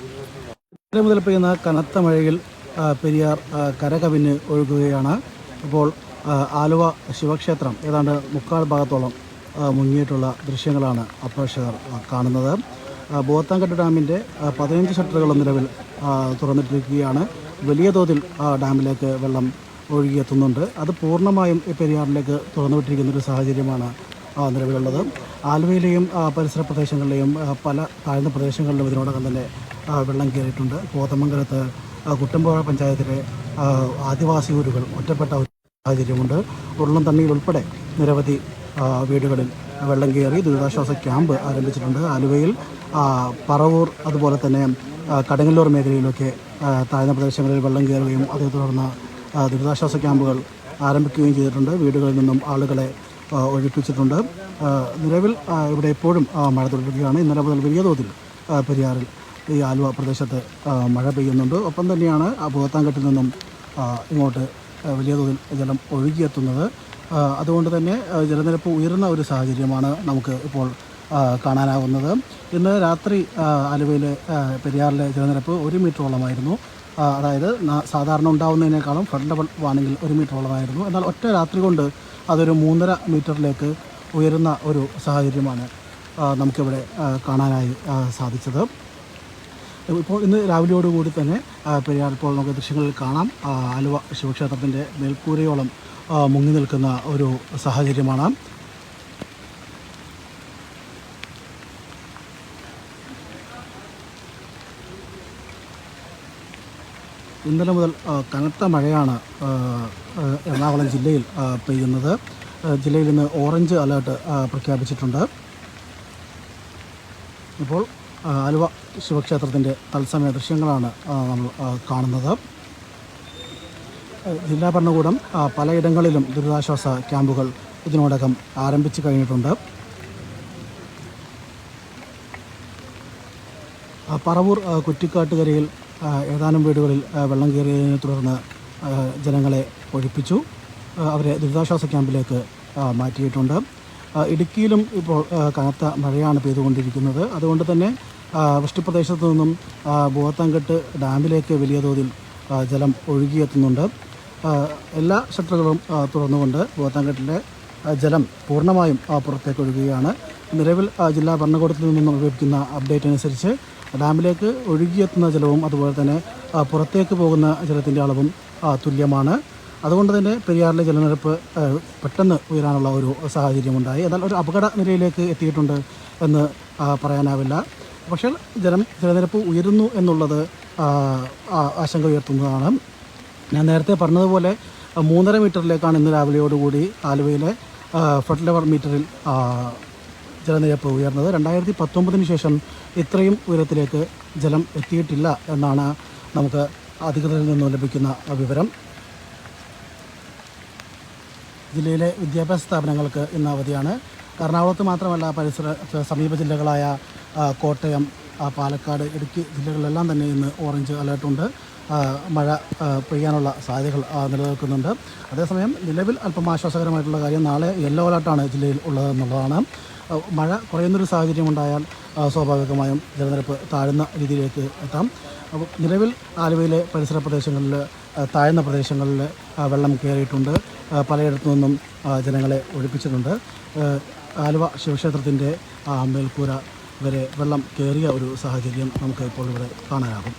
ഇന്നലെ മുതൽ പെയ്യുന്ന കനത്ത മഴയിൽ പെരിയാർ കരകവിഞ്ഞ് ഒഴുകുകയാണ്. ഇപ്പോൾ ആലുവ ശിവക്ഷേത്രം ഏതാണ്ട് മുക്കാൽ ഭാഗത്തോളം മുങ്ങിയിട്ടുള്ള ദൃശ്യങ്ങളാണ് അപ്രേക്ഷകർ കാണുന്നത്. ആ, ബോത്താങ്കട്ട് ഡാമിന്റെ പതിനഞ്ച് ഷട്ടറുകളും നിലവിൽ തുറന്നിട്ടിരിക്കുകയാണ്. വലിയ തോതിൽ ഡാമിലേക്ക് വെള്ളം ഒഴുകിയെത്തുന്നുണ്ട്. അത് പൂർണമായും പെരിയാറിലേക്ക് തുറന്നുവിട്ടിരിക്കുന്ന ഒരു സാഹചര്യമാണ് നിലവിലുള്ളത്. ആലുവയിലെയും പരിസര പ്രദേശങ്ങളിലെയും പല താഴ്ന്ന പ്രദേശങ്ങളിലും ഇതിനോടകം തന്നെ വെള്ളം കയറിയിട്ടുണ്ട്. കോതമംഗലത്ത് കുട്ടമ്പുഴ പഞ്ചായത്തിലെ ആദിവാസി ഊരുകൾ ഒറ്റപ്പെട്ട ഒരു സാഹചര്യമുണ്ട്. ഉരുളം തണ്ണിയിൽ ഉൾപ്പെടെ നിരവധി വീടുകളിൽ വെള്ളം കയറി ദുരിതാശ്വാസ ക്യാമ്പ് ആരംഭിച്ചിട്ടുണ്ട്. ആലുവയിൽ പറവൂർ അതുപോലെ തന്നെ കടങ്ങല്ലൂർ മേഖലയിലൊക്കെ താഴ്ന്ന പ്രദേശങ്ങളിൽ വെള്ളം കയറുകയും അതേ തുടർന്ന് ദുരിതാശ്വാസ ക്യാമ്പുകൾ ആരംഭിക്കുകയും ചെയ്തിട്ടുണ്ട്. വീടുകളിൽ നിന്നും ആളുകളെ ഒഴിപ്പിച്ചിട്ടുണ്ട്. നിലവിൽ ഇവിടെ എപ്പോഴും മഴ തുടരുകയാണ്. ഇന്നലെ മുതൽ വലിയ തോതിൽ പെരിയാറിൽ ഈ ആലുവ പ്രദേശത്ത് മഴ പെയ്യുന്നുണ്ട്. ഒപ്പം തന്നെയാണ് ആ ഭൂത്താങ്കെട്ടിൽ നിന്നും ഇങ്ങോട്ട് വലിയ തോതിൽ ജലം ഒഴുകിയെത്തുന്നത്. അതുകൊണ്ട് തന്നെ ജലനിരപ്പ് ഉയരുന്ന ഒരു സാഹചര്യമാണ് നമുക്ക് ഇപ്പോൾ കാണാനാവുന്നത്. ഇന്ന് രാത്രി ആലുവയിലെ പെരിയാറിലെ ജലനിരപ്പ് ഒരു മീറ്ററോളമായിരുന്നു. അതായത് സാധാരണ ഉണ്ടാവുന്നതിനേക്കാളും ഫ്ലഡ് ലെവൽ വാണെങ്കിൽ ഒരു മീറ്ററോളമായിരുന്നു. എന്നാൽ ഒറ്റ രാത്രി കൊണ്ട് അതൊരു മൂന്നര മീറ്ററിലേക്ക് ഉയരുന്ന ഒരു സാഹചര്യമാണ് നമുക്കിവിടെ കാണാനായി സാധിച്ചത്. ഇപ്പോൾ ഇന്ന് രാവിലെയോടുകൂടി തന്നെ പെരിയാർ ഇപ്പോൾ നമുക്ക് ദൃശ്യങ്ങളിൽ കാണാം. ആലുവ ശിവക്ഷേത്രത്തിന്റെ മേൽക്കൂരയോളം മുങ്ങി നിൽക്കുന്ന ഒരു സാഹചര്യമാണ്. ഇന്നലെ മുതൽ കനത്ത മഴയാണ് എറണാകുളം ജില്ലയിൽ പെയ്യുന്നത്. ജില്ലയിൽ ഇന്ന് ഓറഞ്ച് അലേർട്ട് പ്രഖ്യാപിച്ചിട്ടുണ്ട്. ഇപ്പോൾ ആലുവ ശിവക്ഷേത്രത്തിന്റെ തത്സമയ ദൃശ്യങ്ങളാണ് നമ്മൾ കാണുന്നത്. ജില്ലാ ഭരണകൂടം പലയിടങ്ങളിലും ദുരിതാശ്വാസ ക്യാമ്പുകൾ ഇതിനോടകം ആരംഭിച്ചു കഴിഞ്ഞിട്ടുണ്ട്. പറവൂർ കുറ്റിക്കാട്ടുകരയിൽ ഏതാനും വീടുകളിൽ വെള്ളം കയറിയതിനെ തുടർന്ന് ജനങ്ങളെ ഒഴിപ്പിച്ചു. അവരെ ദുരിതാശ്വാസ ക്യാമ്പിലേക്ക് മാറ്റിയിട്ടുണ്ട്. ഇടുക്കിയിലും ഇപ്പോൾ കനത്ത മഴയാണ് പെയ്തുകൊണ്ടിരിക്കുന്നത്. അതുകൊണ്ട് തന്നെ വൃഷ്ടിപ്രദേശത്തു നിന്നും ബോത്തങ്കെട്ട് ഡാമിലേക്ക് വലിയ തോതിൽ ജലം ഒഴുകിയെത്തുന്നുണ്ട്. എല്ലാ ഷട്ടറുകളും തുറന്നുകൊണ്ട് ബോത്താങ്കെട്ടിലെ ജലം പൂർണമായും പുറത്തേക്ക് ഒഴുകുകയാണ്. നിലവിൽ ജില്ലാ ഭരണകൂടത്തിൽ നിന്നും ലഭിക്കുന്ന അപ്ഡേറ്റ് അനുസരിച്ച് ഡാമിലേക്ക് ഒഴുകിയെത്തുന്ന ജലവും അതുപോലെ തന്നെ പുറത്തേക്ക് പോകുന്ന ജലത്തിന്റെ അളവും തുല്യമാണ്. അതുകൊണ്ട് തന്നെ പെരിയാറിലെ ജലനിരപ്പ് പെട്ടെന്ന് ഉയരാനുള്ള ഒരു സാഹചര്യമുണ്ടായി. എന്നാൽ ഒരു അപകട നിലയിലേക്ക് എത്തിയിട്ടുണ്ട് എന്ന് പറയാനാവില്ല. പക്ഷേ ജലം ജലനിരപ്പ് ഉയരുന്നു എന്നുള്ളത് ആശങ്ക ഉയർത്തുന്നതാണ്. ഞാൻ നേരത്തെ പറഞ്ഞതുപോലെ മൂന്നര മീറ്ററിലേക്കാണ് ഇന്ന് രാവിലെയോടുകൂടി ആലുവയിലെ ഫെഡ് ലെവൽ മീറ്ററിൽ ജലനിരപ്പ് ഉയർന്നത്. രണ്ടായിരത്തി പത്തൊമ്പതിന് ശേഷം ഇത്രയും ഉയരത്തിലേക്ക് ജലം എത്തിയിട്ടില്ല എന്നാണ് നമുക്ക് അധികൃതരിൽ നിന്നും ലഭിക്കുന്ന വിവരം. ജില്ലയിലെ വിദ്യാഭ്യാസ സ്ഥാപനങ്ങൾക്ക് ഇന്ന് അവധിയാണ്. എറണാകുളത്ത് മാത്രമല്ല പരിസര സമീപ ജില്ലകളായ കോട്ടയം പാലക്കാട് ഇടുക്കി ജില്ലകളിലെല്ലാം തന്നെ ഇന്ന് ഓറഞ്ച് അലേർട്ടുണ്ട് മഴ പെയ്യാനുള്ള സാധ്യതകൾ നിലനിൽക്കുന്നുണ്ട്. അതേസമയം നിലവിൽ അല്പം ആശ്വാസകരമായിട്ടുള്ള കാര്യം നാളെ യെല്ലോ അലർട്ടാണ് ജില്ലയിൽ ഉള്ളതെന്നുള്ളതാണ്. മഴ കുറയുന്നൊരു സാഹചര്യം ഉണ്ടായാൽ സ്വാഭാവികമായും ജലനിരപ്പ് താഴ്ന്ന രീതിയിലേക്ക് എത്താം. അപ്പോൾ നിലവിൽ ആലുവയിലെ പരിസര പ്രദേശങ്ങളിൽ താഴ്ന്ന പ്രദേശങ്ങളിൽ വെള്ളം കയറിയിട്ടുണ്ട്. പലയിടത്തു നിന്നും ജനങ്ങളെ ഒഴിപ്പിച്ചിട്ടുണ്ട്. ആലുവ ശിവക്ഷേത്രത്തിന്റെ മേൽക്കൂര വരെ വെള്ളം കയറിയ ഒരു സാഹചര്യം നമുക്ക് ഇപ്പോൾ ഇവിടെ കാണാനാകും.